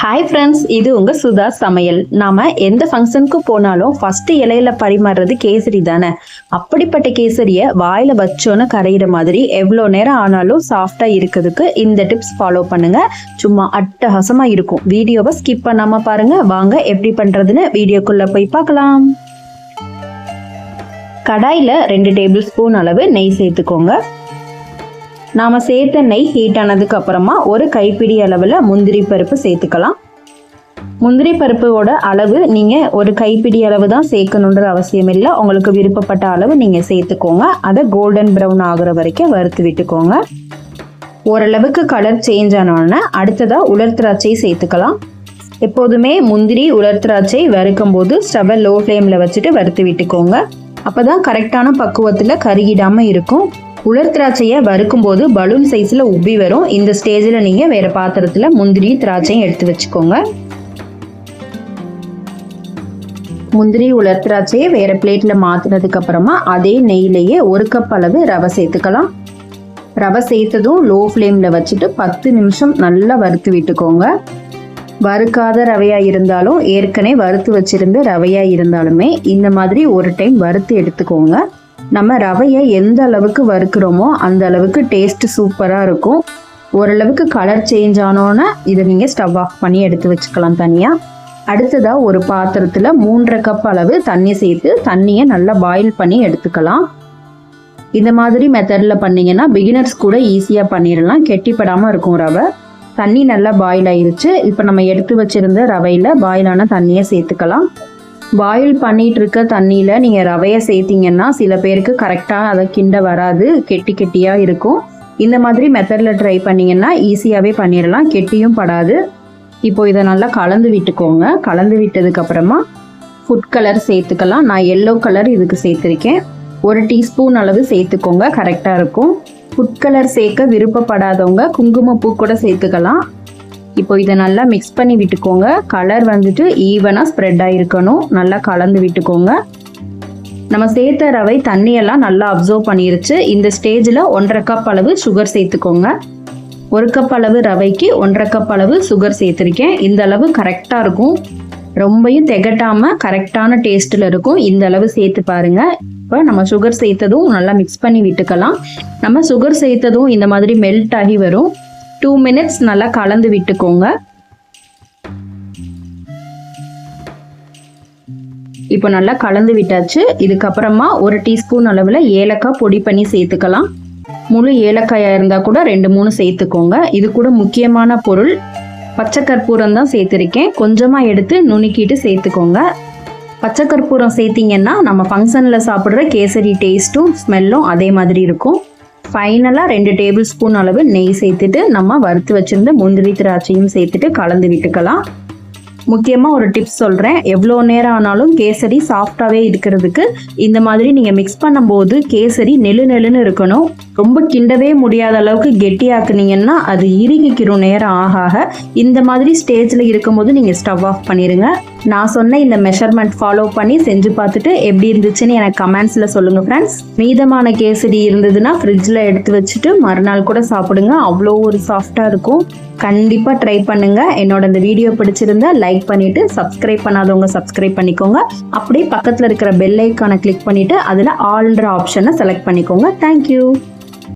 Hi friends இது உங்கள் சுதா சமையல். நாம் எந்த ஃபங்க்ஷனுக்கு போனாலும் ஃபஸ்ட்டு இலையில பரிமாறுறது கேசரி தானே? அப்படிப்பட்ட கேசரியை வாயில் வச்சோன்னு கரையிற மாதிரி எவ்வளோ நேரம் ஆனாலும் சாஃப்டாக இருக்கிறதுக்கு இந்த டிப்ஸ் ஃபாலோ பண்ணுங்கள் சும்மா அட்டகாசமாக இருக்கும். வீடியோவை ஸ்கிப் பண்ணாமல் பாருங்கள் வாங்க எப்படி பண்ணுறதுன்னு வீடியோக்குள்ளே போய் பார்க்கலாம். கடாயில் ரெண்டு டேபிள் ஸ்பூன் அளவு நெய் சேர்த்துக்கோங்க. நாம் சேர்த்த நெய் ஹீட் ஆனதுக்கு அப்புறமா ஒரு கைப்பிடி அளவில் முந்திரி பருப்பு சேர்த்துக்கலாம். முந்திரி பருப்போட அளவு நீங்கள் ஒரு கைப்பிடி அளவு தான் சேர்க்கணுன்ற அவசியம் இல்லை. உங்களுக்கு விருப்பப்பட்ட அளவு நீங்கள் சேர்த்துக்கோங்க. அதை கோல்டன் ப்ரௌன் ஆகிற வரைக்கும் வறுத்து விட்டுக்கோங்க. ஓரளவுக்கு கலர் சேஞ்ச் ஆனோடனே அடுத்ததாக உலர் திராட்சை சேர்த்துக்கலாம். எப்போதுமே முந்திரி உலர் திராட்சை வறுக்கும் போது ஸ்டவ்வை லோ ஃப்ளேமில் வச்சுட்டு வறுத்து விட்டுக்கோங்க. அப்போ தான் கரெக்டான பக்குவத்தில் கருகிடாமல் இருக்கும். உலர் திராட்சையை வறுக்கும் போது பலூன் சைஸில் உப்பி வரும். இந்த ஸ்டேஜில் நீங்கள் வேறு பாத்திரத்தில் முந்திரி திராட்சையும் எடுத்து வச்சுக்கோங்க. முந்திரி உலர் திராட்சையை வேறு பிளேட்டில் மாற்றினதுக்கு அப்புறமா அதே நெய்லேயே ஒரு கப் அளவு ரவை சேர்த்துக்கலாம். ரவை சேர்த்ததும் லோ ஃப்ளேமில் வச்சுட்டு பத்து நிமிஷம் நல்லா வறுத்து விட்டுக்கோங்க. வறுக்காத ரவையாக இருந்தாலும் ஏற்கனவே வறுத்து வச்சிருந்த ரவையாக இருந்தாலுமே இந்த மாதிரி ஒரு டைம் வறுத்து எடுத்துக்கோங்க. நம்ம ரவையை எந்த அளவுக்கு வறுக்கிறோமோ அந்த அளவுக்கு டேஸ்ட் சூப்பராக இருக்கும். ஓரளவுக்கு கலர் சேஞ்ச் ஆனோன்னே இதை நீங்கள் ஸ்டவ் ஆஃப் பண்ணி எடுத்து வச்சுக்கலாம் தனியாக அடுத்ததாக ஒரு பாத்திரத்தில் மூன்றரை கப் அளவு தண்ணி சேர்த்து தண்ணியை நல்லா பாயில் பண்ணி எடுத்துக்கலாம். இந்த மாதிரி மெத்தடில் பண்ணிங்கன்னா பிகினர்ஸ் கூட ஈஸியாக பண்ணிடலாம். கெட்டிப்படாமல் இருக்கும் ரவை. தண்ணி நல்லா பாயில் ஆயிருச்சு. இப்போ நம்ம எடுத்து வச்சுருந்த ரவையில் பாயிலான தண்ணியை சேர்த்துக்கலாம். பாயில் பண்ணிட்டு இருக்க தண்ணியில் நீங்கள் ரவையை சேர்த்திங்கன்னா சில பேருக்கு கரெக்டாக அதை கிண்ட வராது கெட்டி கெட்டியாக இருக்கும். இந்த மாதிரி மெத்தடில் ட்ரை பண்ணிங்கன்னா ஈஸியாகவே பண்ணிடலாம் கெட்டியும் படாது. இப்போ இதை நல்லா கலந்து விட்டுக்கோங்க. கலந்து விட்டதுக்கப்புறமா ஃபுட் கலர் சேர்த்துக்கலாம். நான் எல்லோ கலர் இதுக்கு சேர்த்துருக்கேன். ஒரு டீஸ்பூன் அளவு சேர்த்துக்கோங்க கரெக்டாக இருக்கும். ஃபுட் கலர் சேர்க்க விருப்பப்படாதவங்க குங்குமப்பூ கூட சேர்த்துக்கலாம். இப்போ இதை நல்லா மிக்ஸ் பண்ணி விட்டுக்கோங்க. கலர் வந்துட்டு ஈவனாக ஸ்ப்ரெட் ஆகிருக்கணும் நல்லா கலந்து விட்டுக்கோங்க. நம்ம சேர்த்த ரவை தண்ணியெல்லாம் நல்லா அப்சர்வ் பண்ணிருச்சு. இந்த ஸ்டேஜில் ஒன்றரை கப் அளவு சுகர் சேர்த்துக்கோங்க. ஒரு கப் அளவு ரவைக்கு ஒன்றரை கப் அளவு சுகர் சேர்த்துருக்கேன். இந்த அளவு கரெக்டாக இருக்கும். ரொம்பையும் திகட்டாமல் கரெக்டான டேஸ்ட்டில் இருக்கும். இந்த அளவு சேர்த்து பாருங்கள் இப்போ நம்ம சுகர் சேர்த்ததும் நல்லா மிக்ஸ் பண்ணி விட்டுக்கலாம். நம்ம சுகர் சேர்த்ததும் இந்த மாதிரி மெல்ட் ஆகி வரும். டூ மினிட்ஸ் நல்லா கலந்து விட்டுக்கோங்க. இப்போ நல்லா கலந்து விட்டாச்சு. இதுக்கப்புறமா ஒரு டீஸ்பூன் அளவில் ஏலக்காய் பொடி பண்ணி சேர்த்துக்கலாம். முழு ஏலக்காயாக இருந்தால் கூட ரெண்டு மூணு சேர்த்துக்கோங்க. இது கூட முக்கியமான பொருள். பச்சை கற்பூரம் தான் சேர்த்துருக்கேன். கொஞ்சமாக எடுத்து நுணுக்கிட்டு சேர்த்துக்கோங்க. பச்சை கற்பூரம் சேர்த்திங்கன்னா நம்ம ஃபங்க்ஷனில் சாப்பிட்ற கேசரி டேஸ்ட்டும் ஸ்மெல்லும் அதே மாதிரி இருக்கும். ஃபைனலாக ரெண்டு டேபிள் ஸ்பூன் அளவு நெய் சேர்த்துட்டு நம்ம வறுத்து வச்சுருந்த முந்திரி திராட்சையும் சேர்த்துட்டு கலந்து விட்டுக்கலாம். முக்கியமாக ஒரு டிப்ஸ் சொல்கிறேன் எவ்வளோ நேரம் ஆனாலும் கேசரி சாஃப்டாகவே இருக்கிறதுக்கு இந்த மாதிரி நீங்கள் மிக்ஸ் பண்ணும்போது கேசரி நெழு நெழுன்னு இருக்கணும். ரொம்ப கிண்டவே முடியாத அளவுக்கு கெட்டியாக்குனீங்கன்னா அது இறுகிக்கிடும் நேரம் ஆக ஆக இந்த மாதிரி ஸ்டேஜில் இருக்கும்போது நீங்கள் ஸ்டவ் ஆஃப் பண்ணிடுங்க நான் சொன்ன இந்த மெஷர்மெண்ட் ஃபாலோ பண்ணி செஞ்சு பார்த்துட்டு எப்படி இருந்துச்சுன்னு எனக்கு கமெண்ட்ஸில் சொல்லுங்கள் ஃப்ரெண்ட்ஸ் மீதமான கேசரி இருந்ததுன்னா ஃப்ரிட்ஜில் எடுத்து வச்சுட்டு மறுநாள் கூட சாப்பிடுங்க. அவ்வளோ ஒரு சாஃப்டாக இருக்கும். கண்டிப்பாக ட்ரை பண்ணுங்கள் என்னோட இந்த வீடியோ பிடிச்சிருந்தா லைக் பண்ணிவிட்டு சப்ஸ்கிரைப் பண்ணாதவங்க சப்ஸ்கிரைப் பண்ணிக்கோங்க. அப்படியே பக்கத்தில் இருக்கிற பெல் ஐக்கானை கிளிக் பண்ணிவிட்டு அதில் ஆல்ன்ற ஆப்ஷனை செலக்ட் பண்ணிக்கோங்க. தேங்க்யூ